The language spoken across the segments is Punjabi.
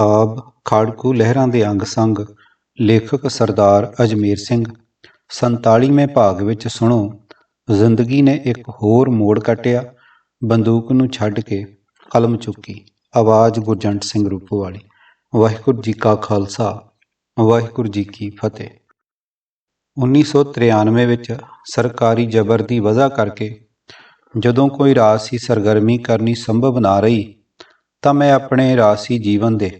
ਆਬ ਖਾੜਕੂ ਲਹਿਰਾਂ ਦੇ ਅੰਗ ਸੰਗ, ਲੇਖਕ ਸਰਦਾਰ ਅਜਮੇਰ ਸਿੰਘ 47ਵੇਂ ਭਾਗ ਵਿੱਚ ਸੁਣੋ, ਜ਼ਿੰਦਗੀ ਨੇ ਇੱਕ ਹੋਰ ਮੋੜ ਕੱਟਿਆ, ਬੰਦੂਕ ਨੂੰ ਛੱਡ ਕੇ ਕਲਮ ਚੁੱਕੀ, ਆਵਾਜ਼ ਗੁਰਜੰਟ ਸਿੰਘ ਰੂਪੋ ਵਾਲੀ ਵਾਹਿਗੁਰੂ ਜੀ ਕਾ ਖਾਲਸਾ, ਵਾਹਿਗੁਰੂ ਜੀ ਕੀ ਫਤਿਹ। 1993 ਵਿੱਚ ਸਰਕਾਰੀ ਜ਼ਬਰ ਦੀ ਵਜ੍ਹਾ ਕਰਕੇ ਜਦੋਂ ਕੋਈ ਰਾਸ਼ੀ ਸਰਗਰਮੀ ਕਰਨੀ ਸੰਭਵ ਨਾ ਰਹੀ, ਤਾਂ ਮੈਂ ਆਪਣੇ ਰਾਸੀ ਜੀਵਨ ਦੇ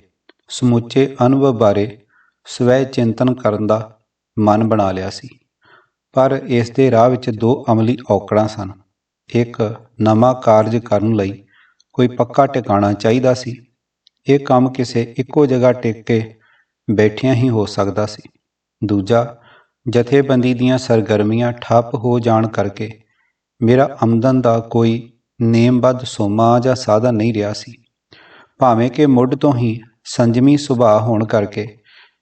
ਸਮੁੱਚੇ ਅਨੁਭਵ ਬਾਰੇ ਸਵੈ ਚਿੰਤਨ ਕਰਨ ਦਾ ਮਨ ਬਣਾ ਲਿਆ ਸੀ। ਪਰ ਇਸ ਦੇ ਰਾਹ ਵਿੱਚ ਦੋ ਅਮਲੀ ਔਕੜਾਂ ਸਨ। ਇੱਕ ਨਵਾਂ ਕਾਰਜ ਕਰਨ ਲਈ ਕੋਈ ਪੱਕਾ ਟਿਕਾਣਾ ਚਾਹੀਦਾ ਸੀ। ਇਹ ਕੰਮ ਕਿਸੇ ਇੱਕੋ ਜਗ੍ਹਾ ਟਿਕ ਕੇ ਬੈਠਿਆਂ ਹੀ ਹੋ ਸਕਦਾ ਸੀ। ਦੂਜਾ, ਜਥੇਬੰਦੀ ਦੀਆਂ ਸਰਗਰਮੀਆਂ ਠੱਪ ਹੋ ਜਾਣ ਕਰਕੇ ਮੇਰਾ ਆਮਦਨ ਦਾ ਕੋਈ ਨੇਮਬੱਧ ਸੋਮਾ ਜਾਂ ਸਾਧਨ ਨਹੀਂ ਰਿਹਾ ਸੀ। ਭਾਵੇਂ ਕਿ ਮੁੱਢ ਤੋਂ ਹੀ ਸੰਜਮੀ ਸੁਭਾਅ ਹੋਣ ਕਰਕੇ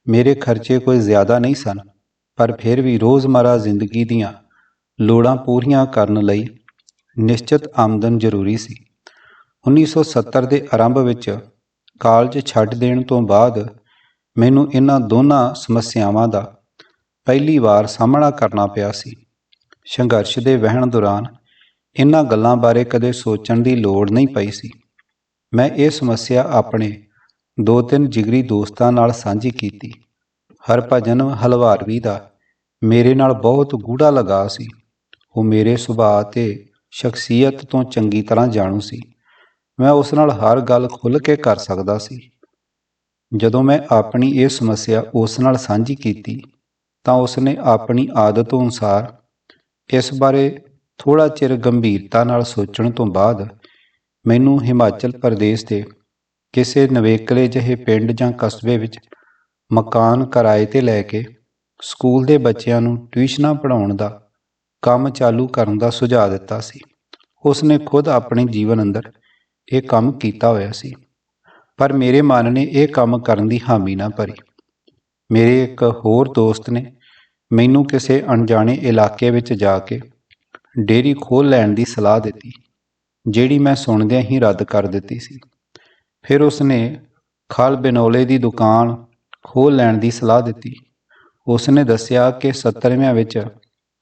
ਮੇਰੇ ਖਰਚੇ ਕੋਈ ਜ਼ਿਆਦਾ ਨਹੀਂ ਸਨ, ਪਰ ਫਿਰ ਵੀ ਰੋਜ਼ਮਰਾ ਜ਼ਿੰਦਗੀ ਦੀਆਂ ਲੋੜਾਂ ਪੂਰੀਆਂ ਕਰਨ ਲਈ ਨਿਸ਼ਚਿਤ ਆਮਦਨ ਜ਼ਰੂਰੀ ਸੀ। 1970 ਦੇ ਆਰੰਭ ਵਿੱਚ ਕਾਲਜ ਛੱਡ ਦੇਣ ਤੋਂ ਬਾਅਦ ਮੈਨੂੰ ਇਹਨਾਂ ਦੋਨਾਂ ਸਮੱਸਿਆਵਾਂ ਦਾ ਪਹਿਲੀ ਵਾਰ ਸਾਹਮਣਾ ਕਰਨਾ ਪਿਆ ਸੀ। ਸੰਘਰਸ਼ ਦੇ ਵਹਿਣ ਦੌਰਾਨ ਇਹਨਾਂ ਗੱਲਾਂ ਬਾਰੇ ਕਦੇ ਸੋਚਣ ਦੀ ਲੋੜ ਨਹੀਂ ਪਈ ਸੀ। ਮੈਂ ਇਹ ਸਮੱਸਿਆ ਆਪਣੇ ਦੋ ਤਿੰਨ ਜਿਗਰੀ ਦੋਸਤਾਂ ਨਾਲ ਸਾਂਝੀ ਕੀਤੀ। ਹਰਭਜਨ ਹਲਵਾਰਵੀ ਦਾ। ਮੇਰੇ ਨਾਲ ਬਹੁਤ ਗੂੜਾ ਲਗਾਅ ਸੀ। ਉਹ ਮੇਰੇ ਸੁਭਾਅ ਤੇ ਸ਼ਖਸੀਅਤ ਤੋਂ ਚੰਗੀ ਤਰ੍ਹਾਂ ਜਾਣੂ ਸੀ। ਮੈਂ ਉਸ ਨਾਲ ਹਰ ਗੱਲ ਖੁੱਲ੍ਹ ਕੇ ਕਰ ਸਕਦਾ ਸੀ। ਜਦੋਂ ਮੈਂ ਆਪਣੀ ਇਹ ਸਮੱਸਿਆ ਉਸ ਨਾਲ ਸਾਂਝੀ ਕੀਤੀ, ਤਾਂ ਉਸਨੇ ਆਪਣੀ ਆਦਤ ਅਨੁਸਾਰ ਇਸ ਬਾਰੇ ਥੋੜਾ ਚਿਰ ਗੰਭੀਰਤਾ ਨਾਲ ਸੋਚਣ ਤੋਂ ਬਾਅਦ ਮੈਨੂੰ ਹਿਮਾਚਲ ਪ੍ਰਦੇਸ਼ ਦੇ ਕਿਸੇ ਨਵੇਕਲੇ ਜਿਹੇ ਪਿੰਡ ਜਾਂ ਕਸਬੇ ਵਿੱਚ ਮਕਾਨ ਕਿਰਾਏ ਤੇ ਲੈ ਕੇ ਸਕੂਲ ਦੇ ਬੱਚਿਆਂ ਨੂੰ ਟਿਊਸ਼ਨਾਂ ਪੜ੍ਹਾਉਣ ਦਾ ਕੰਮ ਚਾਲੂ ਕਰਨ ਦਾ ਸੁਝਾਅ ਦਿੱਤਾ ਸੀ। ਉਸਨੇ ਖੁਦ ਆਪਣੇ ਜੀਵਨ ਅੰਦਰ ਇਹ ਕੰਮ ਕੀਤਾ ਹੋਇਆ ਸੀ। ਪਰ ਮੇਰੇ ਮਨ ਨੇ ਇਹ ਕੰਮ ਕਰਨ ਦੀ ਹਾਮੀ ਨਾ ਭਰੀ। ਮੇਰੇ ਇੱਕ ਹੋਰ ਦੋਸਤ ਨੇ ਮੈਨੂੰ ਕਿਸੇ ਅਣਜਾਣੇ ਇਲਾਕੇ ਵਿੱਚ ਜਾ ਕੇ ਡੇਰੀ ਖੋਲ ਲੈਣ ਦੀ ਸਲਾਹ ਦਿੱਤੀ, ਜਿਹੜੀ ਮੈਂ ਸੁਣਦਿਆਂ ਹੀ ਰੱਦ ਕਰ ਦਿੱਤੀ ਸੀ। ਫਿਰ ਉਸਨੇ ਖਲ ਬਿਨੋਲੇ ਦੀ ਦੁਕਾਨ ਖੋਲ ਲੈਣ ਦੀ ਸਲਾਹ ਦਿੱਤੀ। ਉਸਨੇ ਦੱਸਿਆ ਕਿ 70ਵਿਆਂ ਵਿੱਚ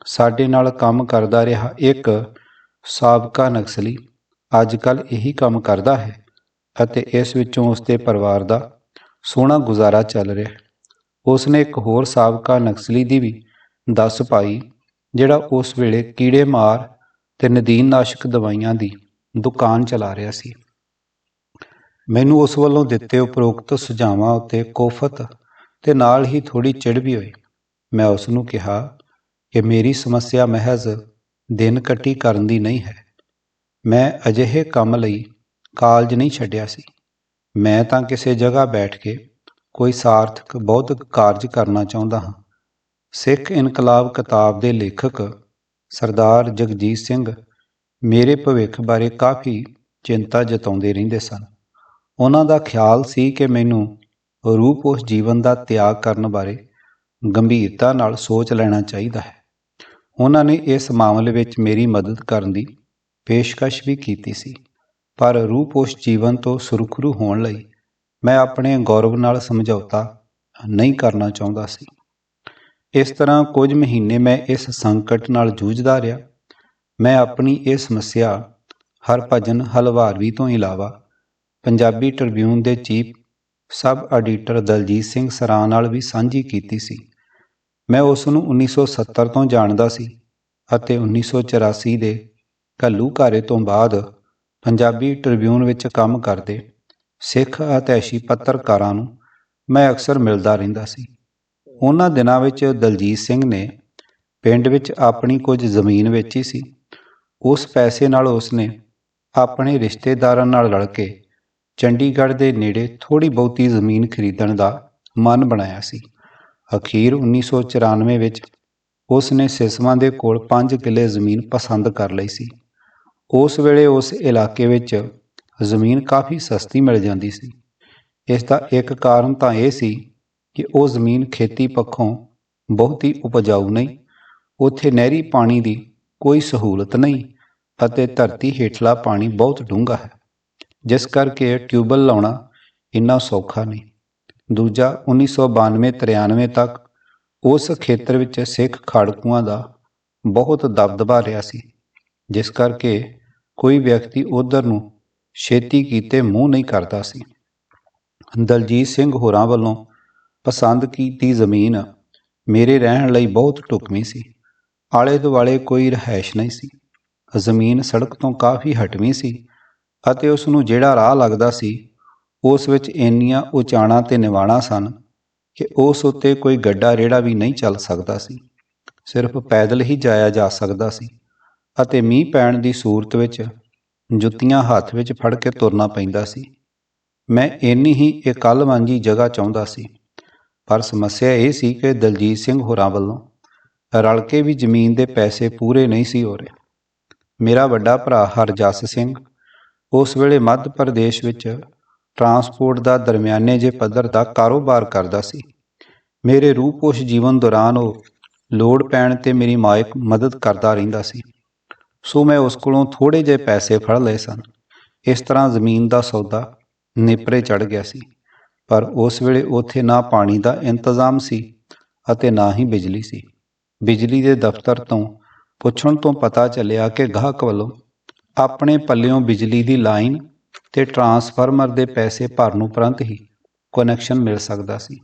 ਸਾਡੇ ਨਾਲ ਕੰਮ ਕਰਦਾ ਰਿਹਾ ਇੱਕ ਸਾਬਕਾ ਨਕਸਲੀ। ਅੱਜਕੱਲ ਇਹੀ ਕੰਮ ਕਰਦਾ ਹੈ ਅਤੇ ਇਸ ਵਿੱਚੋਂ ਉਸਦੇ ਪਰਿਵਾਰ ਦਾ ਸੋਹਣਾ ਗੁਜ਼ਾਰਾ ਚੱਲ ਰਿਹਾ ਹੈ। ਉਸਨੇ ਇੱਕ ਹੋਰ ਸਾਬਕਾ ਨਕਸਲੀ ਦੀ ਵੀ ਦੱਸ ਪਾਈ, ਜਿਹੜਾ ਉਸ ਵੇਲੇ ਕੀੜੇ ਮਾਰ ਤੇ ਨਦੀਨਨਾਸ਼ਕ ਦਵਾਈਆਂ ਦੀ ਦੁਕਾਨ ਚਲਾ ਰਿਹਾ ਸੀ। ਮੈਨੂੰ ਉਸ ਵੱਲੋਂ ਦਿੱਤੇ ਉਪਰੋਕਤ ਸੁਝਾਵਾਂ ਉੱਤੇ ਕੋਫਤ ਤੇ ਨਾਲ ਹੀ ਥੋੜੀ ਚਿੜ ਵੀ ਹੋਈ। ਮੈਂ ਉਸ ਨੂੰ ਕਿਹਾ ਕਿ ਮੇਰੀ ਸਮੱਸਿਆ ਮਹਿਜ਼ ਦਿਨ ਕੱਟੀ ਕਰਨ ਦੀ ਨਹੀਂ ਹੈ। ਮੈਂ ਅਜਿਹੇ ਕੰਮ ਲਈ ਕਾਲਜ ਨਹੀਂ ਛੱਡਿਆ ਸੀ। ਮੈਂ ਤਾਂ ਕਿਸੇ ਜਗ੍ਹਾ ਬੈਠ ਕੇ ਕੋਈ ਸਾਰਥਕ ਬੌਧਿਕ ਕਾਰਜ ਕਰਨਾ ਚਾਹੁੰਦਾ ਹਾਂ। ਸਿੱਖ ਇਨਕਲਾਬ ਕਿਤਾਬ ਦੇ ਲੇਖਕ ਸਰਦਾਰ ਜਗਜੀਤ ਸਿੰਘ ਮੇਰੇ ਭਵਿੱਖ ਬਾਰੇ ਕਾਫੀ ਚਿੰਤਾ ਜਤਾਉਂਦੇ ਰਹਿੰਦੇ ਸਨ। ਉਹਨਾਂ ਦਾ ਖਿਆਲ ਸੀ ਕਿ ਮੈਨੂੰ ਰੂਪ ਜੀਵਨ ਦਾ ਤਿਆਗ ਕਰਨ ਬਾਰੇ ਗੰਭੀਰਤਾ ਨਾਲ ਸੋਚ ਲੈਣਾ ਚਾਹੀਦਾ ਹੈ। ਉਹਨਾਂ ਨੇ ਇਸ ਮਾਮਲੇ ਵਿੱਚ ਮੇਰੀ ਮਦਦ ਕਰਨ ਦੀ ਪੇਸ਼ਕਸ਼ ਵੀ ਕੀਤੀ ਸੀ। ਪਰ ਰੂਪ ਜੀਵਨ ਤੋਂ ਸੁਰਖਰੂ ਹੋਣ ਲਈ ਮੈਂ ਆਪਣੇ ਗੌਰਵ ਨਾਲ ਸਮਝੌਤਾ ਨਹੀਂ ਕਰਨਾ ਚਾਹੁੰਦਾ ਸੀ। ਇਸ ਤਰ੍ਹਾਂ ਕੁਝ ਮਹੀਨੇ ਮੈਂ ਇਸ ਸੰਕਟ ਨਾਲ ਜੂਝਦਾ ਰਿਹਾ। ਮੈਂ ਆਪਣੀ ਇਹ ਸਮੱਸਿਆ ਹਰਭਜਨ ਹਲਵਾਰਵੀ ਤੋਂ ਇਲਾਵਾ ਪੰਜਾਬੀ ਟ੍ਰਿਬਿਊਨ ਦੇ chief sub editor Daljit Singh Sran ਨਾਲ ਵੀ ਸਾਂਝੀ ਕੀਤੀ ਸੀ। ਮੈਂ ਉਸ ਨੂੰ 1970 ਤੋਂ ਜਾਣਦਾ ਸੀ ਅਤੇ 1984 ਦੇ ਘੱਲੂਘਾਰੇ ਤੋਂ ਬਾਅਦ ਪੰਜਾਬੀ ਟ੍ਰਿਬਿਊਨ ਵਿੱਚ ਕੰਮ ਕਰਦੇ ਸਿੱਖ ਅਤੈਸ਼ੀ ਪੱਤਰਕਾਰਾਂ ਨੂੰ ਮੈਂ ਅਕਸਰ ਮਿਲਦਾ ਰਹਿੰਦਾ ਸੀ। ਉਹਨਾਂ ਦਿਨਾਂ ਵਿੱਚ ਦਲਜੀਤ ਸਿੰਘ ਨੇ ਪਿੰਡ ਵਿੱਚ ਆਪਣੀ ਕੁਝ ਜ਼ਮੀਨ ਵੇਚੀ ਸੀ। ਉਸ ਪੈਸੇ ਨਾਲ ਉਸਨੇ ਆਪਣੇ ਰਿਸ਼ਤੇਦਾਰਾਂ ਨਾਲ ਰਲ ਕੇ ਚੰਡੀਗੜ੍ਹ ਦੇ ਨੇੜੇ ਥੋੜੀ ਬਹੁਤੀ ਜ਼ਮੀਨ ਖਰੀਦਣ ਦਾ ਮਨ ਬਣਾਇਆ ਸੀ। ਅਖੀਰ 1994 ਵਿੱਚ ਉਸ ਨੇ ਸਿਸਵਾਂ ਦੇ ਕੋਲ 5 ਕਿੱਲੇ ਜ਼ਮੀਨ ਪਸੰਦ ਕਰ ਲਈ ਸੀ। ਉਸ ਵੇਲੇ ਉਸ ਇਲਾਕੇ ਵਿੱਚ ਜ਼ਮੀਨ ਕਾਫੀ ਸਸਤੀ ਮਿਲ ਜਾਂਦੀ ਸੀ। ਇਸ ਦਾ ਇੱਕ ਕਾਰਨ ਤਾਂ ਇਹ ਸੀ ਕਿ ਉਹ ਜ਼ਮੀਨ ਖੇਤੀ ਪੱਖੋਂ ਬਹੁਤੀ ਉਪਜਾਊ ਨਹੀਂ, ਉੱਥੇ ਨਹਿਰੀ ਪਾਣੀ ਦੀ ਕੋਈ ਸਹੂਲਤ ਨਹੀਂ ਅਤੇ ਧਰਤੀ ਹੇਠਲਾ ਪਾਣੀ ਬਹੁਤ ਡੂੰਘਾ ਹੈ। ਜਿਸ ਕਰਕੇ ਟਿਊਬਲ ਲਾਉਣਾ ਇੰਨਾ ਸੌਖਾ ਨਹੀਂ। ਦੂਜਾ 1992-93 ਤੱਕ ਉਸ ਖੇਤਰ ਵਿੱਚ ਸਿੱਖ ਖਾੜਕੂਆਂ ਦਾ ਬਹੁਤ ਦਬਦਬਾ ਰਿਹਾ ਸੀ, ਜਿਸ ਕਰਕੇ ਕੋਈ ਵਿਅਕਤੀ ਉਧਰ ਨੂੰ ਛੇਤੀ ਕੀਤੇ ਮੂੰਹ ਨਹੀਂ ਕਰਦਾ ਸੀ। ਦਲਜੀਤ ਸਿੰਘ ਹੋਰਾਂ ਵੱਲੋਂ ਪਸੰਦ ਕੀਤੀ ਜ਼ਮੀਨ ਮੇਰੇ ਰਹਿਣ ਲਈ ਬਹੁਤ ਟੁਕਮੀ ਸੀ। ਆਲੇ ਦੁਆਲੇ ਕੋਈ ਰਹਿائش ਨਹੀਂ ਸੀ। ਜ਼ਮੀਨ ਸੜਕ ਤੋਂ ਕਾਫੀ ਹਟਵੀਂ ਸੀ। ਅਤੇ ਉਸ ਨੂੰ ਜਿਹੜਾ ਰਾਹ ਲੱਗਦਾ ਸੀ, ਉਸ ਵਿੱਚ ਇੰਨੀਆਂ ਉਚਾਣਾ ਤੇ ਨਿਵਾਣਾ ਸਨ ਕਿ ਉਸ ਉੱਤੇ ਕੋਈ ਗੱਡਾ ਰੇੜਾ ਵੀ ਨਹੀਂ ਚੱਲ ਸਕਦਾ ਸੀ। ਸਿਰਫ ਪੈਦਲ ਹੀ ਜਾਇਆ ਜਾ ਸਕਦਾ ਸੀ ਅਤੇ ਮੀਂਹ ਪੈਣ ਦੀ ਸੂਰਤ ਵਿੱਚ ਜੁੱਤੀਆਂ ਹੱਥ ਵਿੱਚ ਫੜ ਕੇ ਤੁਰਨਾ ਪੈਂਦਾ ਸੀ। ਮੈਂ ਇੰਨੀ ਹੀ ਇਕੱਲ ਵਾਂਝੀ ਜਗ੍ਹਾ ਚਾਹੁੰਦਾ ਸੀ, ਪਰ ਸਮੱਸਿਆ ਇਹ ਸੀ ਕਿ ਦਲਜੀਤ ਸਿੰਘ ਹੋਰਾਂ ਵੱਲੋਂ ਰਲ ਕੇ ਵੀ ਜ਼ਮੀਨ ਦੇ ਪੈਸੇ ਪੂਰੇ ਨਹੀਂ ਸੀ ਹੋ ਰਹੇ। ਮੇਰਾ ਵੱਡਾ ਭਰਾ ਹਰਜਸ ਸਿੰਘ ਉਸ ਵੇਲੇ ਮੱਧ ਪ੍ਰਦੇਸ਼ ਵਿੱਚ ਟਰਾਂਸਪੋਰਟ ਦਾ ਦਰਮਿਆਨੇ ਜੇ ਪੱਧਰ ਦਾ ਕਾਰੋਬਾਰ ਕਰਦਾ ਸੀ। ਮੇਰੇ ਰੂਪੋਸ਼ ਜੀਵਨ ਦੌਰਾਨ ਉਹ ਲੋੜ ਪੈਣ ਤੇ ਮੇਰੀ ਮਾਇਕ ਮਦਦ ਕਰਦਾ ਰਹਿੰਦਾ ਸੀ। ਸੋ ਮੈਂ ਉਸ ਕੋਲੋਂ ਥੋੜੇ ਜਿਹੇ ਪੈਸੇ ਫੜ ਲਏ ਸਨ। ਇਸ ਤਰ੍ਹਾਂ ਜ਼ਮੀਨ ਦਾ ਸੌਦਾ ਨੇਪਰੇ ਚੜ ਗਿਆ ਸੀ। ਪਰ ਉਸ ਵੇਲੇ ਉੱਥੇ ਨਾ ਪਾਣੀ ਦਾ ਇੰਤਜ਼ਾਮ ਸੀ ਅਤੇ ਨਾ ਹੀ ਬਿਜਲੀ ਸੀ। ਬਿਜਲੀ ਦੇ ਦਫ਼ਤਰ ਤੋਂ ਪੁੱਛਣ ਤੋਂ ਪਤਾ ਚੱਲਿਆ ਕਿ ਗਾਹਕ ਵੱਲੋਂ ਆਪਣੇ ਪੱਲਿਓਂ ਬਿਜਲੀ ਦੀ ਲਾਈਨ ਤੇ ਟਰਾਂਸਫਾਰਮਰ ਦੇ ਪੈਸੇ ਭਰਨ ਉਪਰੰਤ ਹੀ ਕਨੈਕਸ਼ਨ ਮਿਲ ਸਕਦਾ ਸੀ।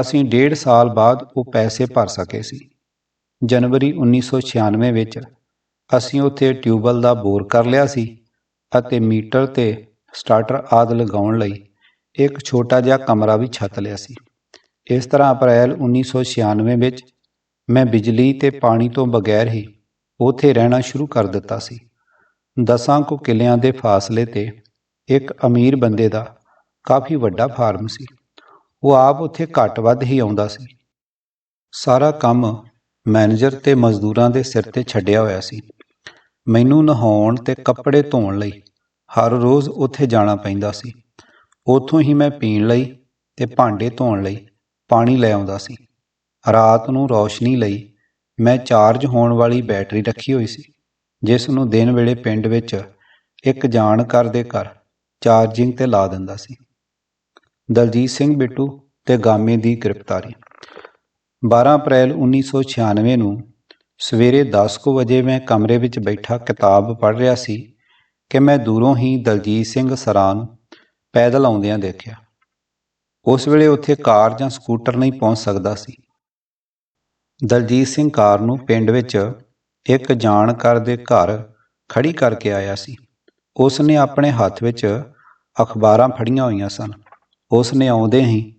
ਅਸੀਂ ਡੇਢ ਸਾਲ ਬਾਅਦ ਉਹ ਪੈਸੇ ਭਰ ਸਕੇ ਸੀ। ਜਨਵਰੀ 1996 ਵਿੱਚ ਅਸੀਂ ਉੱਥੇ ਟਿਊਬਲ ਦਾ ਬੋਰ ਕਰ ਲਿਆ ਸੀ ਅਤੇ ਮੀਟਰ ਤੇ ਸਟਾਰਟਰ ਆਦਿ ਲਗਾਉਣ ਲਈ ਇੱਕ ਛੋਟਾ ਜਿਹਾ ਕਮਰਾ ਵੀ ਛੱਤ ਲਿਆ ਸੀ। ਇਸ ਤਰ੍ਹਾਂ ਅਪ੍ਰੈਲ 1996 ਵਿੱਚ ਮੈਂ ਬਿਜਲੀ ਤੇ ਪਾਣੀ ਤੋਂ ਬਗੈਰ ਹੀ ਉੱਥੇ ਰਹਿਣਾ ਸ਼ੁਰੂ ਕਰ ਦਿੱਤਾ ਸੀ। ਦਸਾਂ ਕੁ ਕਿੱਲਿਆਂ ਦੇ ਫਾਸਲੇ ਤੇ ਇੱਕ ਅਮੀਰ ਬੰਦੇ ਦਾ ਕਾਫੀ ਵੱਡਾ ਫਾਰਮ ਸੀ। ਉਹ ਆਪ ਉੱਥੇ ਘੱਟ ਵੱਧ ਹੀ ਆਉਂਦਾ ਸੀ। ਸਾਰਾ ਕੰਮ ਮੈਨੇਜਰ ਤੇ ਮਜ਼ਦੂਰਾਂ ਦੇ ਸਿਰ ਤੇ ਛੱਡਿਆ ਹੋਇਆ ਸੀ। ਮੈਨੂੰ ਨਹਾਉਣ ਤੇ ਕੱਪੜੇ ਧੋਣ ਲਈ ਹਰ ਰੋਜ਼ ਉੱਥੇ ਜਾਣਾ ਪੈਂਦਾ ਸੀ। ਉੱਥੋਂ ਹੀ ਮੈਂ ਪੀਣ ਲਈ ਤੇ ਭਾਂਡੇ ਧੋਣ ਲਈ ਪਾਣੀ ਲੈ ਆਉਂਦਾ ਸੀ। ਰਾਤ ਨੂੰ ਰੌਸ਼ਨੀ ਲਈ ਮੈਂ ਚਾਰਜ ਹੋਣ ਵਾਲੀ ਬੈਟਰੀ ਰੱਖੀ ਹੋਈ ਸੀ। ਜਿਸ ਨੂੰ ਦਿਨ ਵੇਲੇ ਪਿੰਡ ਵਿੱਚ ਇੱਕ ਜਾਣਕਾਰ ਦੇ ਘਰ ਚਾਰਜਿੰਗ ਤੇ ਲਾ ਦਿੰਦਾ ਸੀ। ਦਲਜੀਤ ਸਿੰਘ ਬਿੱਟੂ ਤੇ ਗਾਮੇ ਦੀ ਗ੍ਰਿਫਤਾਰੀ। 12 ਅਪ੍ਰੈਲ 1996 ਨੂੰ ਸਵੇਰੇ 10 ਕੁ ਵਜੇ ਮੈਂ ਕਮਰੇ ਵਿੱਚ ਬੈਠਾ ਕਿਤਾਬ ਪੜ੍ਹ ਰਿਹਾ ਸੀ ਕਿ ਮੈਂ ਦੂਰੋਂ ਹੀ ਦਲਜੀਤ ਸਿੰਘ ਸਰਾਂ ਪੈਦਲ ਆਉਂਦਿਆਂ ਦੇਖਿਆ। ਉਸ ਵੇਲੇ ਉੱਥੇ ਕਾਰ ਜਾਂ ਸਕੂਟਰ ਨਹੀਂ ਪਹੁੰਚ ਸਕਦਾ ਸੀ। ਦਲਜੀਤ ਸਿੰਘ ਕਾਰ ਨੂੰ ਪਿੰਡ ਵਿੱਚ ਇੱਕ ਜਾਣਕਾਰ ਦੇ ਘਰ ਖੜੀ ਕਰਕੇ ਆਇਆ ਸੀ। ਉਸ ਨੇ ਆਪਣੇ ਹੱਥ ਵਿੱਚ ਅਖਬਾਰਾਂ ਫੜੀਆਂ ਹੋਈਆਂ ਸਨ। ਉਸ ਨੇ ਆਉਂਦੇ ਹੀ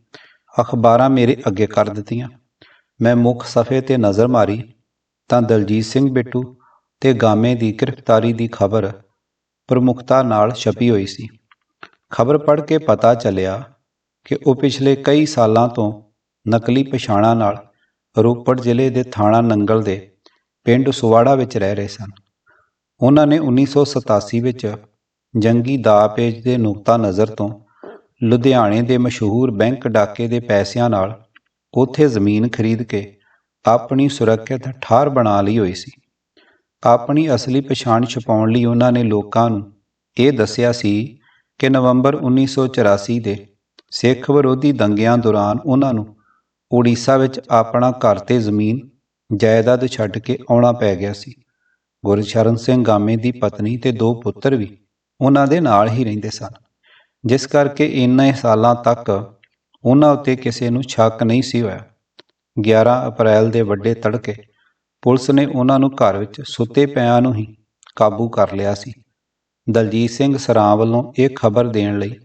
ਅਖਬਾਰਾਂ ਮੇਰੇ ਅੱਗੇ ਕਰ ਦਿੱਤੀਆਂ। ਮੈਂ ਮੁੱਖ ਸਫ਼ੇ ਤੇ ਨਜ਼ਰ ਮਾਰੀ ਤਾਂ ਦਲਜੀਤ ਸਿੰਘ ਬਿੱਟੂ ਤੇ ਗਾਮੇ ਦੀ ਗ੍ਰਿਫਤਾਰੀ ਦੀ ਖਬਰ ਪ੍ਰਮੁਖਤਾ ਨਾਲ ਛਪੀ ਹੋਈ ਸੀ। ਖਬਰ ਪੜ੍ਹ ਕੇ ਪਤਾ ਚੱਲਿਆ ਕਿ ਉਹ ਪਿਛਲੇ ਕਈ ਸਾਲਾਂ ਤੋਂ ਨਕਲੀ ਪਛਾਣਾਂ ਨਾਲ ਰੋਪੜ ਜ਼ਿਲ੍ਹੇ ਦੇ ਥਾਣਾ ਨੰਗਲ ਦੇ ਪਿੰਡ ਸੁਵਾੜਾ ਵਿੱਚ ਰਹਿ ਰਹੇ ਸਨ। ਉਹਨਾਂ ਨੇ 1987 ਵਿੱਚ ਜੰਗੀ ਦਾ ਪੇਜ ਦੇ ਨੁਕਤਾ ਨਜ਼ਰ ਤੋਂ ਲੁਧਿਆਣੇ ਦੇ ਮਸ਼ਹੂਰ ਬੈਂਕ ਡਾਕੇ ਦੇ ਪੈਸਿਆਂ ਨਾਲ ਉੱਥੇ ਜ਼ਮੀਨ ਖਰੀਦ ਕੇ ਆਪਣੀ ਸੁਰੱਖਿਅਤ ਠਾਰ ਬਣਾ ਲਈ ਹੋਈ ਸੀ। ਆਪਣੀ ਅਸਲੀ ਪਛਾਣ ਛੁਪਾਉਣ ਲਈ ਉਹਨਾਂ ਨੇ ਲੋਕਾਂ ਨੂੰ ਇਹ ਦੱਸਿਆ ਸੀ ਕਿ ਨਵੰਬਰ 1984 ਦੇ ਸਿੱਖ ਵਿਰੋਧੀ ਦੰਗਿਆਂ ਦੌਰਾਨ ਉਹਨਾਂ ਨੂੰ ਉੜੀਸਾ ਵਿੱਚ ਆਪਣਾ ਘਰ ਤੇ ਜ਼ਮੀਨ ਜਾਇਦਾਦ ਛੱਡ ਕੇ ਆਉਣਾ ਪੈ ਗਿਆ ਸੀ। ਗੁਰਸ਼ਰਨ ਸਿੰਘ ਗਾਮੇ ਦੀ ਪਤਨੀ ਤੇ ਦੋ ਪੁੱਤਰ ਵੀ ਉਹਨਾਂ ਦੇ ਨਾਲ ਹੀ ਰਹਿੰਦੇ ਸਨ। ਜਿਸ ਕਰਕੇ ਇੰਨੇ ਸਾਲਾਂ ਤੱਕ ਉਹਨਾਂ ਉੱਤੇ ਕਿਸੇ ਨੂੰ ਸ਼ੱਕ ਨਹੀਂ ਸੀ ਹੋਇਆ। 11 ਅਪ੍ਰੈਲ ਦੇ ਵੱਡੇ ਤੜਕੇ ਪੁਲਿਸ ਨੇ ਉਹਨਾਂ ਨੂੰ ਘਰ ਵਿੱਚ ਸੁੱਤੇ ਪਿਆਂ ਨੂੰ ਹੀ ਕਾਬੂ ਕਰ ਲਿਆ ਸੀ। ਦਲਜੀਤ ਸਿੰਘ ਸਰਾਂ ਵੱਲੋਂ ਇਹ ਖਬਰ ਦੇਣ ਲਈ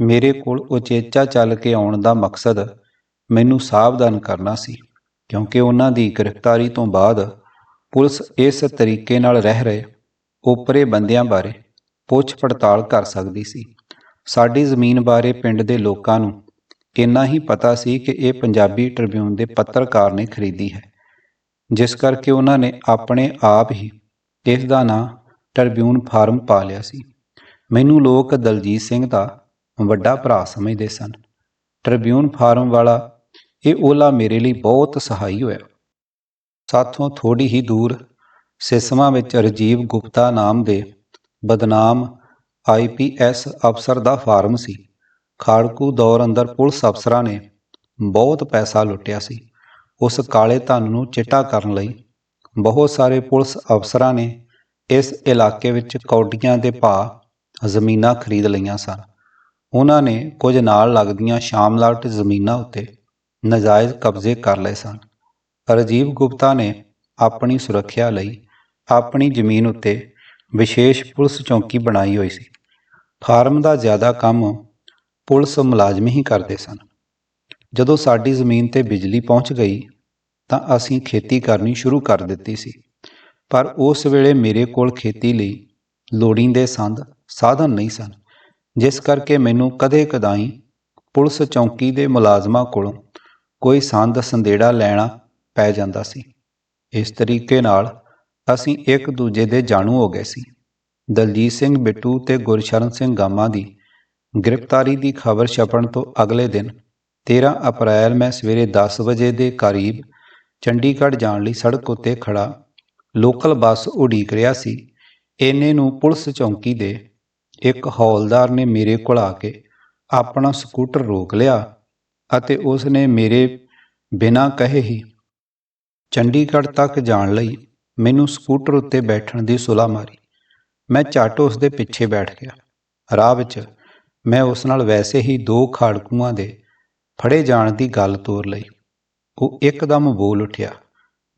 ਮੇਰੇ ਕੋਲ ਉਚੇਚਾ ਚੱਲ ਕੇ ਆਉਣ ਦਾ ਮਕਸਦ ਮੈਨੂੰ ਸਾਵਧਾਨ ਕਰਨਾ ਸੀ। ਕਿਉਂਕਿ ਉਹਨਾਂ ਦੀ ਗ੍ਰਿਫਤਾਰੀ ਤੋਂ ਬਾਅਦ ਪੁਲਿਸ ਇਸ ਤਰੀਕੇ ਨਾਲ ਰਹਿ ਰਹੇ ਓਪਰੇ ਬੰਦਿਆਂ ਬਾਰੇ ਪੁੱਛ ਪੜਤਾਲ ਕਰ ਸਕਦੀ ਸੀ। ਸਾਡੀ ਜ਼ਮੀਨ ਬਾਰੇ ਪਿੰਡ ਦੇ ਲੋਕਾਂ ਨੂੰ ਇੰਨਾ ਹੀ ਪਤਾ ਸੀ ਕਿ ਇਹ ਪੰਜਾਬੀ ਟ੍ਰਿਬਿਊਨ ਦੇ ਪੱਤਰਕਾਰ ਨੇ ਖਰੀਦੀ ਹੈ, ਜਿਸ ਕਰਕੇ ਉਹਨਾਂ ਨੇ ਆਪਣੇ ਆਪ ਹੀ ਇਸ ਦਾ ਨਾਂ ਟ੍ਰਿਬਿਊਨ ਫਾਰਮ ਪਾ ਲਿਆ ਸੀ। ਮੈਨੂੰ ਲੋਕ ਦਲਜੀਤ ਸਿੰਘ ਦਾ ਵੱਡਾ ਭਰਾ ਸਮਝਦੇ ਸਨ। ਟ੍ਰਿਬਿਊਨ ਫਾਰਮ ਵਾਲਾ ਇਹ ਓਲਾ ਮੇਰੇ ਲਈ ਬਹੁਤ ਸਹਾਈ ਹੋਇਆ। ਸਾਥੋਂ ਥੋੜੀ ਹੀ ਦੂਰ ਸਿਸਮਾ ਵਿੱਚ ਰਜੀਵ ਗੁਪਤਾ ਨਾਮ ਦੇ ਬਦਨਾਮ ਆਈਪੀਐਸ ਅਫਸਰ ਦਾ ਫਾਰਮ ਸੀ। ਖਾੜਕੂ ਦੌਰ ਅੰਦਰ ਪੁਲਿਸ ਅਫਸਰਾਂ ਨੇ ਬਹੁਤ ਪੈਸਾ ਲੁੱਟਿਆ ਸੀ। ਉਸ ਕਾਲੇ ਧਨ ਨੂੰ ਚਿੱਟਾ ਕਰਨ ਲਈ ਬਹੁਤ ਸਾਰੇ ਪੁਲਿਸ ਅਫਸਰਾਂ ਨੇ ਇਸ ਇਲਾਕੇ ਵਿੱਚ ਕੌਡੀਆਂ ਦੇ ਭਾਅ ਜ਼ਮੀਨਾਂ ਖਰੀਦ ਲਈਆਂ ਸਨ। ਉਹਨਾਂ ਨੇ ਕੁਝ ਨਾਲ ਲੱਗਦੀਆਂ ਸ਼ਾਮਲਾਟ ਜ਼ਮੀਨਾਂ ਉੱਤੇ ਨਜਾਇਜ਼ ਕਬਜ਼ੇ ਕਰ ਲਏ ਸਨ। ਰਾਜੀਵ ਗੁਪਤਾ ਨੇ ਆਪਣੀ ਸੁਰੱਖਿਆ ਲਈ ਆਪਣੀ ਜ਼ਮੀਨ ਉੱਤੇ ਵਿਸ਼ੇਸ਼ ਪੁਲਿਸ ਚੌਕੀ ਬਣਾਈ ਹੋਈ ਸੀ। ਫਾਰਮ ਦਾ ਜ਼ਿਆਦਾ ਕੰਮ ਪੁਲਿਸ ਮੁਲਾਜ਼ਮ ਹੀ ਕਰਦੇ ਸਨ। ਜਦੋਂ ਸਾਡੀ ਜ਼ਮੀਨ ਤੇ ਬਿਜਲੀ ਪਹੁੰਚ ਗਈ ਤਾਂ ਅਸੀਂ ਖੇਤੀ ਕਰਨੀ ਸ਼ੁਰੂ ਕਰ ਦਿੱਤੀ ਸੀ। ਪਰ ਉਸ ਵੇਲੇ ਮੇਰੇ ਕੋਲ ਖੇਤੀ ਲਈ ਲੋੜੀਂਦੇ ਸੰਦ ਸਾਧਨ ਨਹੀਂ ਸਨ, ਜਿਸ ਕਰਕੇ ਮੈਨੂੰ ਕਦੇ ਕਦਾਈ ਪੁਲਿਸ ਚੌਕੀ ਦੇ ਮੁਲਾਜ਼ਮਾਂ ਕੋਲੋਂ ਕੋਈ ਸੰਦ ਸੰਦੇੜਾ ਲੈਣਾ ਪੈ ਜਾਂਦਾ ਸੀ। ਇਸ ਤਰੀਕੇ ਨਾਲ ਅਸੀਂ ਇੱਕ ਦੂਜੇ ਦੇ ਜਾਣੂ ਹੋ ਗਏ ਸੀ। ਦਲਜੀਤ ਸਿੰਘ ਬਿੱਟੂ ਤੇ ਗੁਰਸ਼ਰਨ ਸਿੰਘ ਗਾਮਾ ਦੀ ਗ੍ਰਿਫਤਾਰੀ ਦੀ ਖਬਰ ਛਪਣ ਤੋਂ ਅਗਲੇ ਦਿਨ 13 ਅਪ੍ਰੈਲ ਮੈਂ ਸਵੇਰੇ 10 ਵਜੇ ਦੇ ਕਰੀਬ ਚੰਡੀਗੜ੍ਹ ਜਾਣ ਲਈ ਸੜਕ ਉੱਤੇ ਖੜਾ ਲੋਕਲ ਬੱਸ ਉਡੀਕ ਰਿਹਾ ਸੀ। ਇਹਨੇ ਨੂੰ ਪੁਲਿਸ ਚੌਂਕੀ ਦੇ ਇੱਕ ਹੌਲਦਾਰ ਨੇ ਮੇਰੇ ਕੋਲ ਆ ਕੇ ਆਪਣਾ ਸਕੂਟਰ ਰੋਕ ਲਿਆ ਅਤੇ ਉਸ ਨੇ ਮੇਰੇ ਬਿਨਾਂ ਕਹੇ ਹੀ ਚੰਡੀਗੜ੍ਹ ਤੱਕ ਜਾਣ ਲਈ ਮੈਨੂੰ ਸਕੂਟਰ ਉੱਤੇ ਬੈਠਣ ਦੀ ਸੁਲਾ ਮਾਰੀ। ਮੈਂ ਝੱਟ ਉਸ ਦੇ ਪਿੱਛੇ ਬੈਠ ਗਿਆ। ਰਾਹ ਵਿੱਚ ਮੈਂ ਉਸ ਨਾਲ ਵੈਸੇ ਹੀ ਦੋ ਖਾੜਕੂਆਂ ਦੇ ਫੜੇ ਜਾਣ ਦੀ ਗੱਲ ਤੋਰ ਲਈ। ਉਹ ਇੱਕਦਮ ਬੋਲ ਉੱਠਿਆ,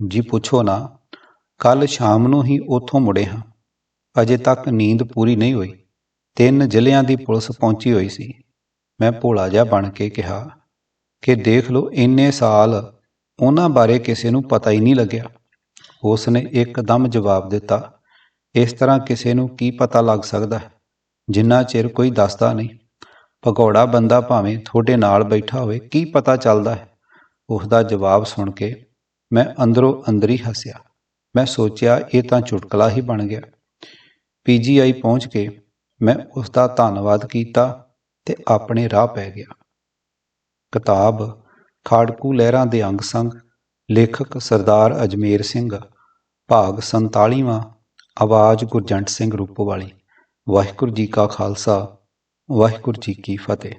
ਜੀ ਪੁੱਛੋ ਨਾ ਕੱਲ ਸ਼ਾਮ ਨੂੰ ਹੀ ਉੱਥੋਂ ਮੁੜੇ ਹਾਂ। ਅਜੇ ਤੱਕ ਨੀਂਦ ਪੂਰੀ ਨਹੀਂ ਹੋਈ। ਤਿੰਨ ਜ਼ਿਲ੍ਹਿਆਂ ਦੀ ਪੁਲਿਸ ਪਹੁੰਚੀ ਹੋਈ ਸੀ। ਮੈਂ ਭੋਲਾ ਜਿਹਾ ਬਣ ਕੇ ਕਿਹਾ ਕਿ ਦੇਖ ਲਓ, ਇੰਨੇ ਸਾਲ ਉਹਨਾਂ ਬਾਰੇ ਕਿਸੇ ਨੂੰ ਪਤਾ ਹੀ ਨਹੀਂ ਲੱਗਿਆ। ਉਸ ਨੇ ਇੱਕਦਮ ਜਵਾਬ ਦਿੱਤਾ, ਇਸ ਤਰ੍ਹਾਂ ਕਿਸੇ ਨੂੰ ਕੀ ਪਤਾ ਲੱਗ ਸਕਦਾ ਹੈ? ਜਿੰਨਾ ਚਿਰ ਕੋਈ ਦੱਸਦਾ ਨਹੀਂ, ਭਗੌੜਾ ਬੰਦਾ ਭਾਵੇਂ ਤੁਹਾਡੇ ਨਾਲ ਬੈਠਾ ਹੋਵੇ, ਕੀ ਪਤਾ ਚੱਲਦਾ ਹੈ? ਉਸ ਦਾ ਜਵਾਬ ਸੁਣ ਕੇ ਮੈਂ ਅੰਦਰੋਂ ਅੰਦਰ ਹੀ ਹੱਸਿਆ। ਮੈਂ ਸੋਚਿਆ, ਇਹ ਤਾਂ ਚੁਟਕਲਾ ਹੀ ਬਣ ਗਿਆ। ਪੀਜੀਆਈ ਪਹੁੰਚ ਕੇ ਮੈਂ ਉਸ ਦਾ ਧੰਨਵਾਦ ਕੀਤਾ ਤੇ ਆਪਣੇ ਰਾਹ ਪੈ ਗਿਆ। ਕਿਤਾਬ ਖਾੜਕੂ ਲਹਿਰਾਂ ਦੇ ਅੰਗ ਸੰਗ, ਲੇਖਕ ਸਰਦਾਰ ਅਜਮੇਰ ਸਿੰਘ, ਭਾਗ 47ਵਾਂ ਆਵਾਜ਼ ਗੁਰਜੰਟ ਸਿੰਘ ਰੂਪੋਵਾਲੀ। ਵਾਹਿਗੁਰੂ ਜੀ ਕਾ ਖਾਲਸਾ, ਵਾਹਿਗੁਰੂ ਜੀ ਕੀ ਫਤਿਹ।